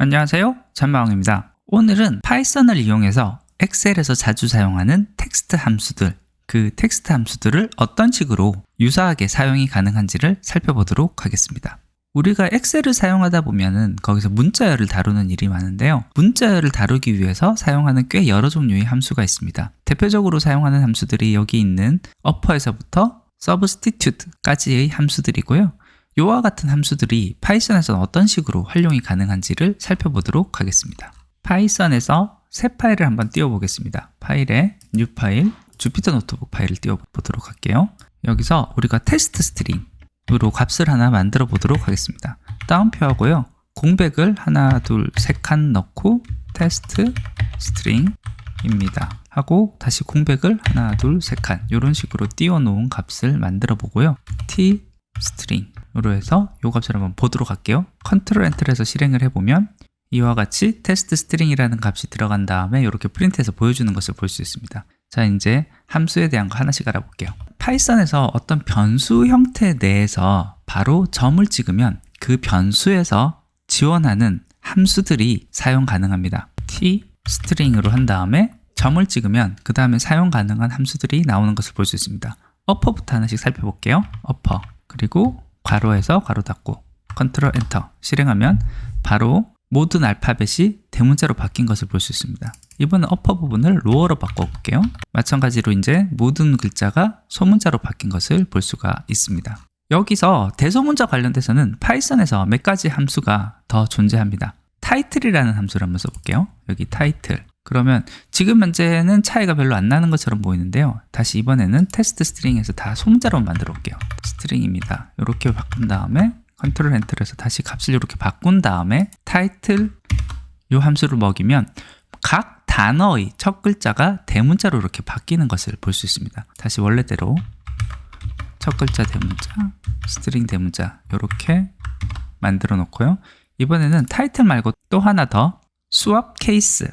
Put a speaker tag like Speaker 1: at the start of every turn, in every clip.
Speaker 1: 안녕하세요. 잔마왕입니다. 오늘은 파이썬을 이용해서 엑셀에서 자주 사용하는 텍스트 함수들, 그 텍스트 함수들을 어떤 식으로 유사하게 사용이 가능한지를 살펴보도록 하겠습니다. 우리가 엑셀을 사용하다 보면은 거기서 문자열을 다루는 일이 많은데요. 문자열을 다루기 위해서 사용하는 꽤 여러 종류의 함수가 있습니다. 대표적으로 사용하는 함수들이 여기 있는 어퍼에서부터 substitute까지의 함수들이고요. 이와 같은 함수들이 파이썬에서는 어떤 식으로 활용이 가능한지를 살펴보도록 하겠습니다. 파이썬에서 새 파일을 한번 띄워보겠습니다. 파일에 new 파일, 주피터 노트북 파일을 띄워보도록 할게요. 여기서 우리가 테스트 스트링으로 값을 하나 만들어 보도록 하겠습니다. 다운표 하고요. 공백을 하나, 둘, 세 칸 넣고 테스트 스트링입니다. 하고 다시 공백을 하나, 둘, 세 칸 이런 식으로 띄워 놓은 값을 만들어 보고요. t 스트링 으로 해서 이 값을 한번 보도록 할게요. 컨트롤 엔터를 해서 실행을 해보면 이와 같이 테스트 스트링이라는 값이 들어간 다음에 이렇게 프린트해서 보여주는 것을 볼 수 있습니다. 자, 이제 함수에 대한 거 하나씩 알아볼게요. 파이썬에서 어떤 변수 형태 내에서 바로 점을 찍으면 그 변수에서 지원하는 함수들이 사용 가능합니다. t 스트링으로 한 다음에 점을 찍으면 그 다음에 사용 가능한 함수들이 나오는 것을 볼 수 있습니다. 어퍼부터 하나씩 살펴볼게요. 어퍼 그리고 괄호에서 괄호 닫고 컨트롤 엔터 실행하면 바로 모든 알파벳이 대문자로 바뀐 것을 볼 수 있습니다. 이번엔 어퍼 부분을 로어로 바꿔볼게요. 마찬가지로 이제 모든 글자가 소문자로 바뀐 것을 볼 수가 있습니다. 여기서 대소문자 관련돼서는 파이썬에서 몇 가지 함수가 더 존재합니다. 타이틀이라는 함수를 한번 써볼게요. 여기 타이틀. 그러면 지금 현재는 차이가 별로 안 나는 것처럼 보이는데요. 다시 이번에는 테스트 스트링에서 다 소문자로 만들어 볼게요. 스트링입니다. 이렇게 바꾼 다음에 컨트롤 엔터에서 다시 값을 이렇게 바꾼 다음에 타이틀 이 함수를 먹이면 각 단어의 첫 글자가 대문자로 이렇게 바뀌는 것을 볼 수 있습니다. 다시 원래대로 첫 글자 대문자, 스트링 대문자 이렇게 만들어 놓고요. 이번에는 타이틀 말고 또 하나 더 수업 케이스를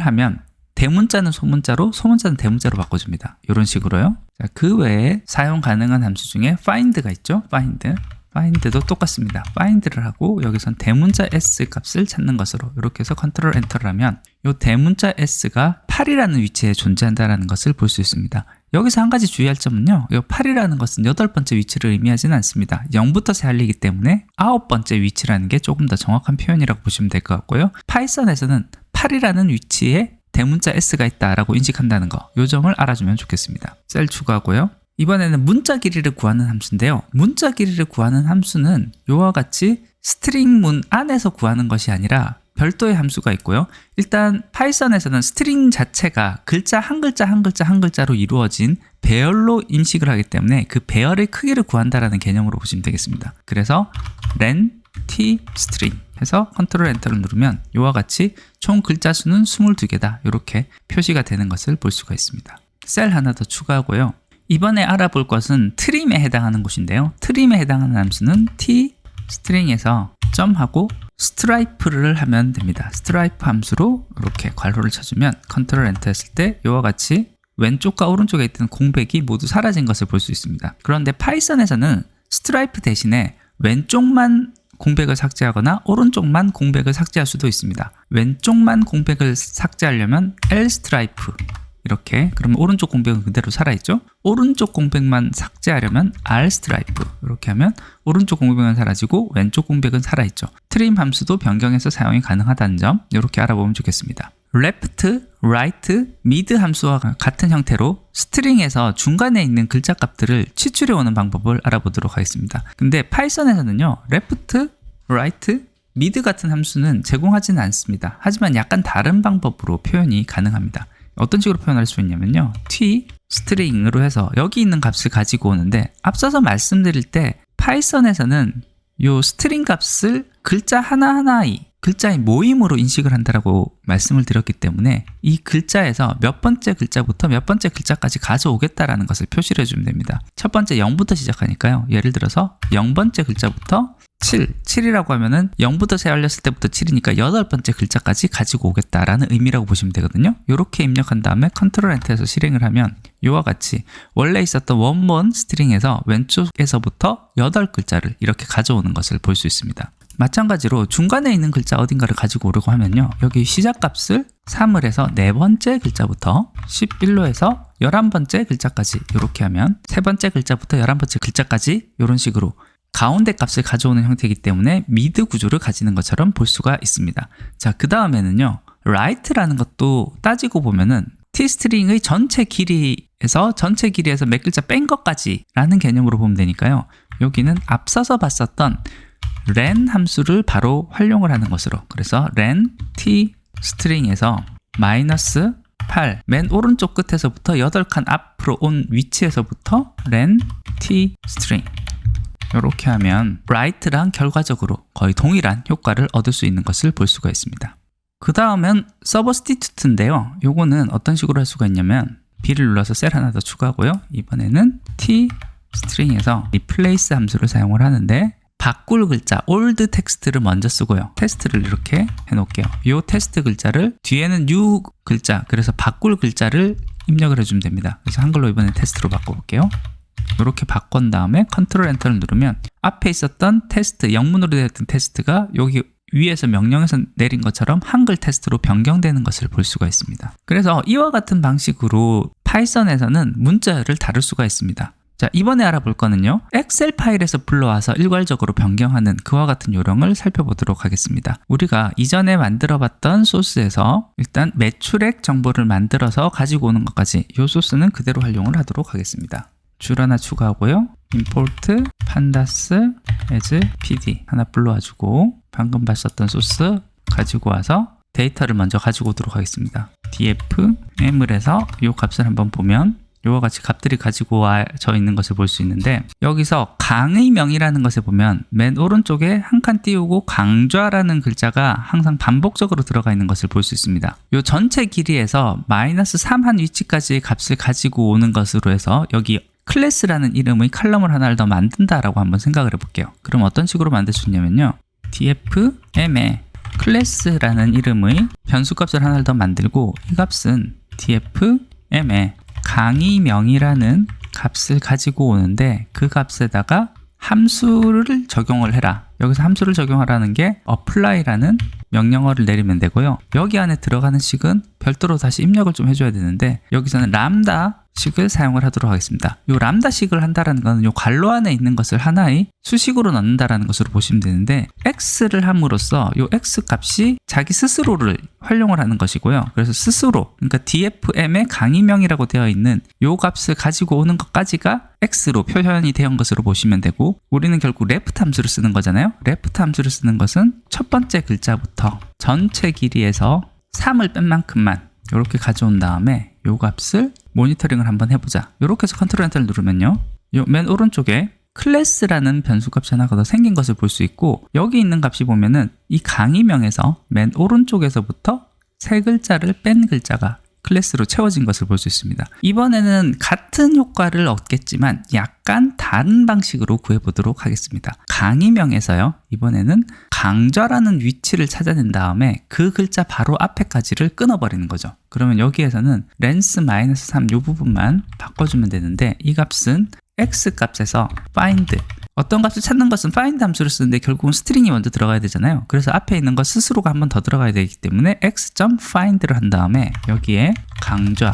Speaker 1: 하면 대문자는 소문자로, 소문자는 대문자로 바꿔줍니다. 이런 식으로요. 자, 그 외에 사용 가능한 함수 중에 find가 있죠. find. find도 똑같습니다. find를 하고 여기선 대문자 s 값을 찾는 것으로 이렇게 해서 컨트롤 엔터를 하면 이 대문자 s가 8이라는 위치에 존재한다는 것을 볼 수 있습니다. 여기서 한 가지 주의할 점은요. 이 8이라는 것은 여덟 번째 위치를 의미하지는 않습니다. 0부터 세 알리기 때문에 아홉 번째 위치라는 게 조금 더 정확한 표현이라고 보시면 될 것 같고요. 파이썬에서는 8이라는 위치에 대문자 s가 있다라고 인식한다는 거. 이 점을 알아주면 좋겠습니다. 셀 추가하고요. 이번에는 문자 길이를 구하는 함수인데요. 문자 길이를 구하는 함수는 이와 같이 스트링 문 안에서 구하는 것이 아니라 별도의 함수가 있고요. 일단 파이썬에서는 스트링 자체가 글자 한 글자 한 글자 한 글자로 이루어진 배열로 인식을 하기 때문에 그 배열의 크기를 구한다라는 개념으로 보시면 되겠습니다. 그래서 len t string 해서 컨트롤 엔터를 누르면 이와 같이 총 글자 수는 22개다. 이렇게 표시가 되는 것을 볼 수가 있습니다. 셀 하나 더 추가하고요. 이번에 알아볼 것은 트림에 해당하는 곳인데요. 트림에 해당하는 함수는 t 스트링에서 점하고 스트라이프를 하면 됩니다. 스트라이프 함수로 이렇게 괄호를 쳐주면 컨트롤 엔터 했을 때 이와 같이 왼쪽과 오른쪽에 있던 공백이 모두 사라진 것을 볼 수 있습니다. 그런데 파이썬에서는 스트라이프 대신에 왼쪽만 공백을 삭제하거나 오른쪽만 공백을 삭제할 수도 있습니다. 왼쪽만 공백을 삭제하려면 L 스트라이프 이렇게. 그러면 오른쪽 공백은 그대로 살아있죠? 오른쪽 공백만 삭제하려면 R 스트라이프 이렇게 하면 오른쪽 공백은 사라지고 왼쪽 공백은 살아있죠. 트림 함수도 변경해서 사용이 가능하다는 점 이렇게 알아보면 좋겠습니다 left, right, mid 함수와 같은 형태로 스트링에서 중간에 있는 글자 값들을 치출해 오는 방법을 알아보도록 하겠습니다 근데 파이썬에서는요 left, right, mid 같은 함수는 제공하지는 않습니다 하지만 약간 다른 방법으로 표현이 가능합니다 어떤 식으로 표현할 수 있냐면요. t 스트링으로 해서 여기 있는 값을 가지고 오는데 앞서서 말씀드릴 때 파이썬에서는 이 스트링 값을 글자 하나하나의 글자의 모임으로 인식을 한다라고 말씀을 드렸기 때문에 이 글자에서 몇 번째 글자부터 몇 번째 글자까지 가져오겠다라는 것을 표시를 해주면 됩니다. 첫 번째 0부터 시작하니까요. 예를 들어서 0번째 글자부터 7, 7이라고 하면은 0부터 세 열렸을 때부터 7이니까 여덟 번째 글자까지 가지고 오겠다라는 의미라고 보시면 되거든요. 이렇게 입력한 다음에 컨트롤 엔터에서 실행을 하면 이와 같이 원래 있었던 원본 스트링에서 왼쪽에서부터 여덟 글자를 이렇게 가져오는 것을 볼 수 있습니다. 마찬가지로 중간에 있는 글자 어딘가를 가지고 오려고 하면요. 여기 시작값을 3을 해서 네 번째 글자부터 11로 해서 11번째 글자까지 이렇게 하면 세 번째 글자부터 11번째 글자까지 이런 식으로 가운데 값을 가져오는 형태이기 때문에 미드 구조를 가지는 것처럼 볼 수가 있습니다. 자, 그 다음에는요. right라는 것도 따지고 보면은 t스트링의 전체 길이에서 전체 길이에서 몇 글자 뺀 것까지 라는 개념으로 보면 되니까요. 여기는 앞서서 봤었던 len 함수를 바로 활용을 하는 것으로 그래서 len t 스트링에서 마이너스 8, 맨 오른쪽 끝에서부터 8칸 앞으로 온 위치에서부터 len t 스트링 이렇게 하면 right랑 결과적으로 거의 동일한 효과를 얻을 수 있는 것을 볼 수가 있습니다. 그 다음은 서버스티튜트인데요. 요거는 어떤 식으로 할 수가 있냐면 B를 눌러서 셀 하나 더 추가하고요. 이번에는 t 스트링에서 replace 함수를 사용을 하는데 바꿀 글자 old 텍스트를 먼저 쓰고요. 테스트를 이렇게 해놓을게요. 이 테스트 글자를 뒤에는 new 글자 그래서 바꿀 글자를 입력을 해주면 됩니다. 그래서 한글로 이번에 테스트로 바꿔볼게요. 이렇게 바꾼 다음에 컨트롤 엔터를 누르면 앞에 있었던 테스트 영문으로 되어 있던 테스트가 여기 위에서 명령에서 내린 것처럼 한글 테스트로 변경되는 것을 볼 수가 있습니다. 그래서 이와 같은 방식으로 파이썬에서는 문자를 다룰 수가 있습니다. 자, 이번에 알아볼 거는요. 엑셀 파일에서 불러와서 일괄적으로 변경하는 그와 같은 요령을 살펴보도록 하겠습니다. 우리가 이전에 만들어 봤던 소스에서 일단 매출액 정보를 만들어서 가지고 오는 것까지 이 소스는 그대로 활용을 하도록 하겠습니다. 줄 하나 추가하고요. import pandas as pd 하나 불러와주고 방금 봤었던 소스 가지고 와서 데이터를 먼저 가지고 오도록 하겠습니다. df m을 해서 이 값을 한번 보면 이와 같이 값들이 가지고 와져 있는 것을 볼 수 있는데 여기서 강의명이라는 것에 보면 맨 오른쪽에 한 칸 띄우고 강좌라는 글자가 항상 반복적으로 들어가 있는 것을 볼 수 있습니다. 이 전체 길이에서 마이너스 3 한 위치까지의 값을 가지고 오는 것으로 해서 여기 클래스라는 이름의 칼럼을 하나를 더 만든다라고 한번 생각을 해볼게요. 그럼 어떤 식으로 만들 수 있냐면요. dfm에 클래스라는 이름의 변수값을 하나를 더 만들고 이 값은 dfm에 강의명이라는 값을 가지고 오는데 그 값에다가 함수를 적용을 해라. 여기서 함수를 적용하라는 게 apply라는 명령어를 내리면 되고요. 여기 안에 들어가는 식은 별도로 다시 입력을 좀 해줘야 되는데 여기서는 람다 식을 사용을 하도록 하겠습니다. 이 람다식을 한다라는 것은 이 괄호 안에 있는 것을 하나의 수식으로 넣는다라는 것으로 보시면 되는데 x를 함으로써 이 x 값이 자기 스스로를 활용을 하는 것이고요. 그래서 스스로 그러니까 dfm의 강의명이라고 되어 있는 이 값을 가지고 오는 것까지가 x로 표현이 되는 것으로 보시면 되고 우리는 결국 left 함수를 쓰는 거잖아요. left 함수를 쓰는 것은 첫 번째 글자부터 전체 길이에서 3을 뺀 만큼만 이렇게 가져온 다음에 이 값을 모니터링을 한번 해보자. 이렇게 해서 컨트롤 엔터를 누르면요. 요 맨 오른쪽에 클래스라는 변수값이 하나가 더 생긴 것을 볼 수 있고 여기 있는 값이 보면은 이 강의명에서 맨 오른쪽에서부터 세 글자를 뺀 글자가 클래스로 채워진 것을 볼 수 있습니다. 이번에는 같은 효과를 얻겠지만 약간 다른 방식으로 구해보도록 하겠습니다. 강의명에서요. 이번에는 강좌라는 위치를 찾아낸 다음에 그 글자 바로 앞에까지를 끊어버리는 거죠. 그러면 여기에서는 렌스-3 이 부분만 바꿔주면 되는데 이 값은 x 값에서 find 어떤 값을 찾는 것은 find 함수를 쓰는데 결국은 스트링이 먼저 들어가야 되잖아요. 그래서 앞에 있는 것 스스로가 한 번 더 들어가야 되기 때문에 x.find를 한 다음에 여기에 강좌를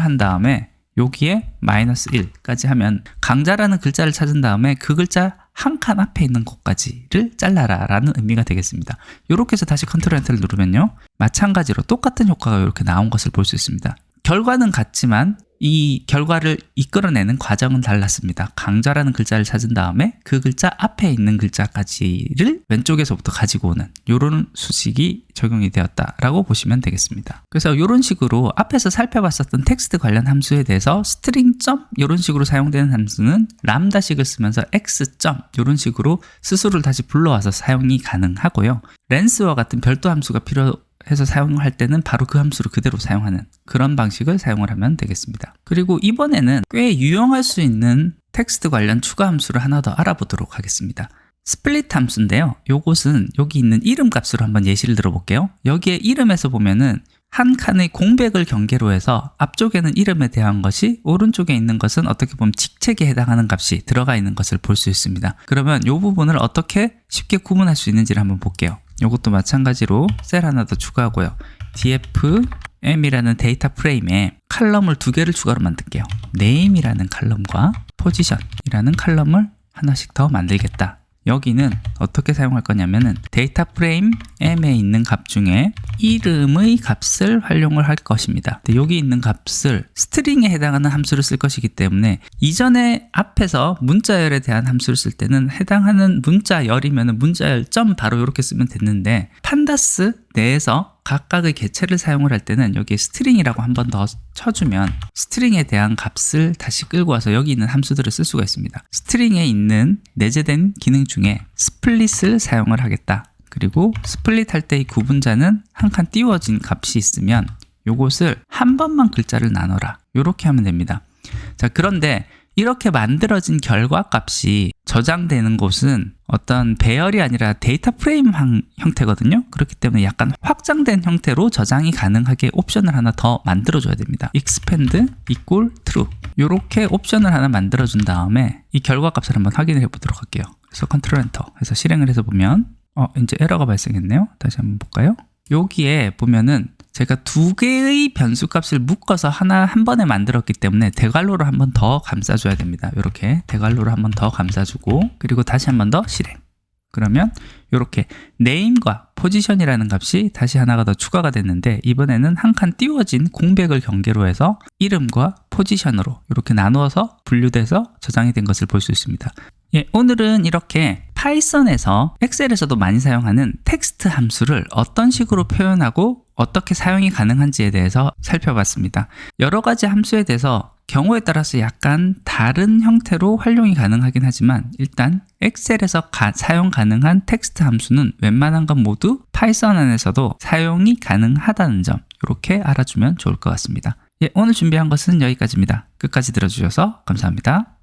Speaker 1: 한 다음에 여기에 마이너스 1까지 하면 강좌라는 글자를 찾은 다음에 그 글자 한 칸 앞에 있는 것까지를 잘라라 라는 의미가 되겠습니다. 이렇게 해서 다시 컨트롤 엔터를 누르면요. 마찬가지로 똑같은 효과가 이렇게 나온 것을 볼 수 있습니다. 결과는 같지만 이 결과를 이끌어내는 과정은 달랐습니다. 강좌라는 글자를 찾은 다음에 그 글자 앞에 있는 글자까지를 왼쪽에서부터 가지고 오는 이런 수식이 적용이 되었다라고 보시면 되겠습니다. 그래서 이런 식으로 앞에서 살펴봤었던 텍스트 관련 함수에 대해서 스트링 점 이런 식으로 사용되는 함수는 람다식을 쓰면서 x 점 이런 식으로 스스로를 다시 불러와서 사용이 가능하고요. 렌스와 같은 별도 함수가 필요 해서 사용할 때는 바로 그 함수를 그대로 사용하는 그런 방식을 사용을 하면 되겠습니다. 그리고 이번에는 꽤 유용할 수 있는 텍스트 관련 추가 함수를 하나 더 알아보도록 하겠습니다. 스플릿 함수인데요. 요것은 여기 있는 이름 값으로 한번 예시를 들어볼게요. 여기에 이름에서 보면은 한 칸의 공백을 경계로 해서 앞쪽에는 이름에 대한 것이 오른쪽에 있는 것은 어떻게 보면 직책에 해당하는 값이 들어가 있는 것을 볼 수 있습니다. 그러면 이 부분을 어떻게 쉽게 구분할 수 있는지를 한번 볼게요. 이것도 마찬가지로 셀 하나 더 추가하고요. dfm이라는 데이터 프레임에 칼럼을 두 개를 추가로 만들게요. name이라는 칼럼과 position이라는 칼럼을 하나씩 더 만들겠다. 여기는 어떻게 사용할 거냐면은 데이터 프레임 m에 있는 값 중에 이름의 값을 활용을 할 것입니다. 여기 있는 값을 스트링에 해당하는 함수를 쓸 것이기 때문에 이전에 앞에서 문자열에 대한 함수를 쓸 때는 해당하는 문자열이면 문자열 점 바로 이렇게 쓰면 됐는데 판다스 내에서 각각의 개체를 사용을 할 때는 여기 스트링이라고 한 번 더 쳐주면 스트링에 대한 값을 다시 끌고 와서 여기 있는 함수들을 쓸 수가 있습니다. 스트링에 있는 내재된 기능 중에 스플릿을 사용을 하겠다. 그리고 스플릿 할 때의 구분자는 한 칸 띄워진 값이 있으면 요것을 한 번만 글자를 나눠라. 이렇게 하면 됩니다. 자, 그런데 이렇게 만들어진 결과 값이 저장되는 곳은 어떤 배열이 아니라 데이터 프레임 형- 형태거든요. 그렇기 때문에 약간 확장된 형태로 저장이 가능하게 옵션을 하나 더 만들어줘야 됩니다. expand equal true 이렇게 옵션을 하나 만들어준 다음에 이 결과 값을 한번 확인을 해보도록 할게요. 그래서 컨트롤 엔터 해서 실행을 해서 보면 어 이제 에러가 발생했네요. 다시 한번 볼까요? 여기에 보면은 제가 두 개의 변수 값을 묶어서 하나 한 번에 만들었기 때문에 대괄호를 한 번 더 감싸줘야 됩니다. 이렇게 대괄호를 한 번 더 감싸주고 그리고 다시 한 번 더 실행. 그러면 이렇게 name과 position이라는 값이 다시 하나가 더 추가가 됐는데 이번에는 한 칸 띄워진 공백을 경계로 해서 이름과 포지션으로 이렇게 나누어서 분류돼서 저장이 된 것을 볼 수 있습니다. 예, 오늘은 이렇게 파이썬에서 엑셀에서도 많이 사용하는 텍스트 함수를 어떤 식으로 표현하고 어떻게 사용이 가능한지에 대해서 살펴봤습니다. 여러 가지 함수에 대해서 경우에 따라서 약간 다른 형태로 활용이 가능하긴 하지만 일단 엑셀에서 가- 사용 가능한 텍스트 함수는 웬만한 건 모두 파이썬 안에서도 사용이 가능하다는 점 이렇게 알아주면 좋을 것 같습니다. 예, 오늘 준비한 것은 여기까지입니다. 끝까지 들어주셔서 감사합니다.